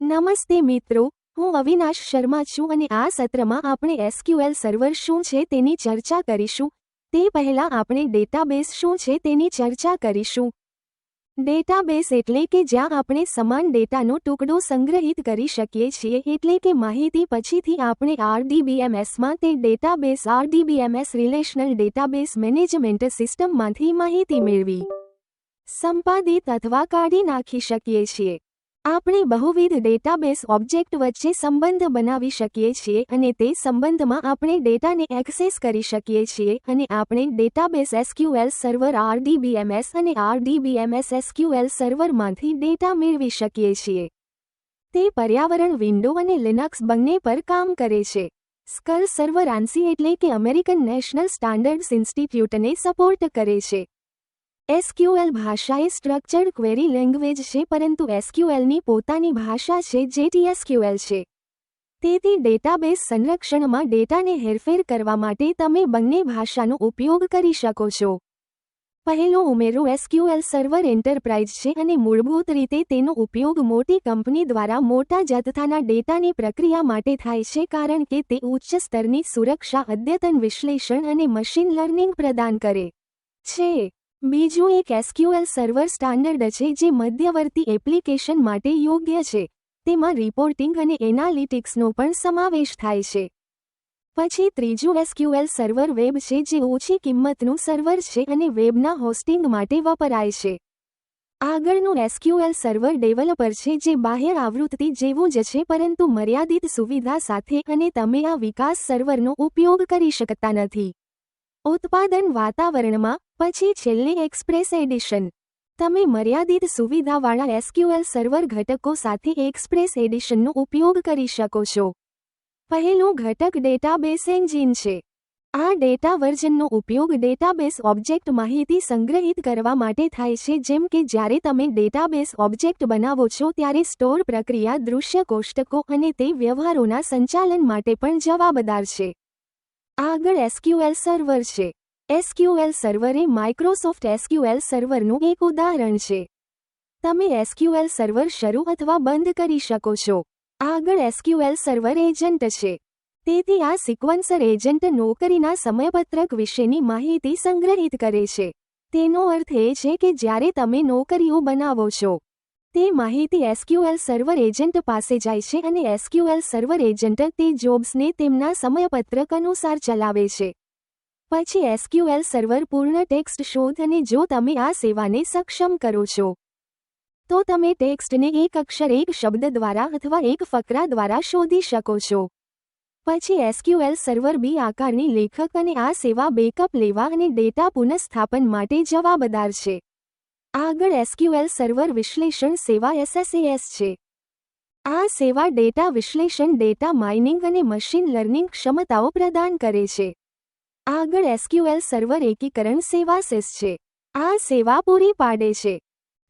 નમસ્તે મિત્રો, હું અવિનાશ શર્મા છું અને આ સત્રમાં આપણે એસક્યુએલ સર્વર શું છે તેની ચર્ચા કરીશું. તે પહેલા આપણે ડેટાબેઝ શું છે તેની ચર્ચા કરીશું. ડેટાબેઝ એટલે કે જ્યાં આપણે સમાન ડેટાનો ટુકડો સંગ્રહિત કરી શકીએ છીએ એટલે કે માહિતી પછીથી આપણે આરડીબીએમએસમાં તે database RDBMS relational database management સિસ્ટમમાંથી માહિતી મેળવી. સંપાદિત અથવા કાઢી નાખી શકીએ છીએ. આપણે બહુવિધ ડેટાબેઝ ઓબ્જેક્ટ વચ્ચે સંબંધ બનાવી શકીએ છીએ અને તે સંબંધમાં આપણે ડેટાને એક્સેસ કરી શકીએ છીએ અને આપણે ડેટાબેઝ એસક્યુએલ સર્વર આરડીબીએમએસ અને આરડીબીએમએસ એસક્યુએલ સર્વરમાંથી ડેટા મેળવી શકીએ છીએ. તે પર્યાવરણ વિન્ડો અને લિનક્સ બંને પર કામ કરે છે. સ્કલ સર્વર આંસી એટલે કે અમેરિકન નેશનલ સ્ટાન્ડર્ડ્સ ઇન્સ્ટિટ્યૂટને સપોર્ટ કરે છે. એસક્યુએલ ભાષા એ સ્ટ્રક્ચર્ડ ક્વેરી લેંગ્વેજ છે, પરંતુ એસક્યુએલની પોતાની ભાષા છે જે ટીએસક્યુએલ છે. તેથી ડેટાબેઝ સંરક્ષણમાં ડેટાને હેરફેર કરવા માટે તમે બંને ભાષાનો ઉપયોગ કરી શકો છો. પહેલો ઉમેરો એસક્યુએલ સર્વર એન્ટરપ્રાઇઝ છે અને મૂળભૂત રીતે તેનો ઉપયોગ મોટી કંપની દ્વારા મોટા જથ્થાના ડેટાની પ્રક્રિયા માટે થાય છે, કારણ કે તે ઉચ્ચ સ્તરની સુરક્ષા, અદ્યતન વિશ્લેષણ અને મશીન લર્નિંગ પ્રદાન કરે છે. બીજું એક એસક્યુએલ સર્વર સ્ટાન્ડર્ડ છે જે મધ્યવર્તી એપ્લિકેશન માટે યોગ્ય છે. તેમાં રિપોર્ટિંગ અને એનાલિટિક્સનો પણ સમાવેશ થાય છે. પછી ત્રીજું એસક્યુએલ સર્વર વેબ છે જે ઓછી કિંમતનું સર્વર છે અને વેબના હોસ્ટિંગ માટે વપરાય છે. આગળનું એસક્યુએલ સર્વર ડેવલપર છે જે બાહ્ય આવૃત્તિ જેવું જ છે પરંતુ મર્યાદિત સુવિધા સાથે અને તમે આ વિકાસ સર્વરનો ઉપયોગ કરી શકતા નથી. ઉત્પાદન વાતાવરણમાં પછી છેલ્લી એક્સપ્રેસ એડિશન. તમે મર્યાદિત સુવિધાવાળા એસક્યુએલ સર્વર ઘટકો સાથે એક્સપ્રેસ એડિશનનો ઉપયોગ કરી શકો છો. પહેલું ઘટક ડેટાબેઝ એન્જિન છે. આ ડેટા વર્ઝનનો ઉપયોગ ડેટાબેઝ ઓબ્જેક્ટ માહિતી સંગ્રહિત કરવા માટે થાય છે, જેમ કે જ્યારે તમે ડેટાબેઝ ઓબ્જેક્ટ બનાવો છો ત્યારે સ્ટોર પ્રક્રિયા, દૃશ્ય કોષ્ટકો અને તે વ્યવહારોના સંચાલન માટે પણ જવાબદાર છે. આગળ એસક્યુએલ સર્વર છે. એસક્યુએલ સર્વર એ માઇક્રોસોફ્ટ એસક્યુએલ સર્વરનું એક ઉદાહરણ છે. તમે એસક્યુએલ સર્વર શરૂ અથવા બંધ કરી શકો છો. આગળ એસક્યુએલ સર્વર એજન્ટ છે. તેથી આ સિક્વન્સર એજન્ટ નોકરીના સમયપત્રક વિશેની માહિતી સંગ્રહિત કરે છે. તેનો અર્થ એ છે કે જ્યારે તમે નોકરીઓ બનાવો છો તે માહિતી એસક્યુએલ સર્વર એજન્ટ પાસે જાય છે અને એસક્યુએલ સર્વર એજન્ટ તે જોબ્સને તેમના સમયપત્રક અનુસાર ચલાવે છે. પછી એસક્યુએલ સર્વર પૂર્ણ ટેક્સ્ટ શોધ અને જો તમે આ સેવાને સક્ષમ કરો છો, તો તમે ટેક્સ્ટને એક અક્ષર એક શબ્દ દ્વારા અથવા એક ફકરા દ્વારા શોધી શકો છો. પછી એસક્યુએલ સર્વર બી આકારની લેખક અને આ સેવા બેકઅપ લેવા અને ડેટા પુનઃસ્થાપન માટે જવાબદાર છે. આગળ એસક્યુએલ સર્વર વિશ્લેષણ સેવા એસએસએસ છે. આ સેવા ડેટા વિશ્લેષણ, ડેટા માઇનિંગ અને મશીન લર્નિંગ ક્ષમતાઓ પ્રદાન કરે છે. આગળ એસક્યુએલ સર્વર એકીકરણ સેવા સેસ છે. આ સેવા પૂરી પાડે છે.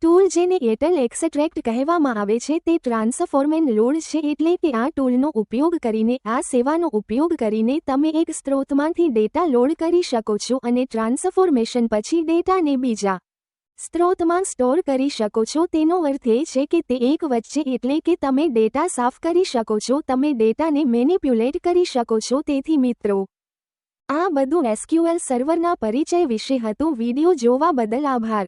ટૂલ જેને એટલ એક્સટ્રેક્ટ કહેવામાં આવે છે તે ટ્રાન્સફોર્મેન લોડ છે એટલે કે આ ટૂલનો ઉપયોગ કરીને, આ સેવાનો ઉપયોગ કરીને તમે એક સ્ત્રોતમાંથી ડેટા લોડ કરી શકો છો અને ટ્રાન્સફોર્મેશન પછી ડેટાને બીજા સ્ત્રોતમાં સ્ટોર કરી શકો છો. તેનો અર્થ એ છે કે તે એક વચ્ચે એટલે કે તમે ડેટા સાફ કરી શકો છો. તમે ડેટાને મેનિપ્યુલેટ કરી શકો છો. તેથી મિત્રો, આ બધું એસક્યુએલ સર્વરના પરિચય વિશે હતું. વીડિયો જોવા બદલ આભાર.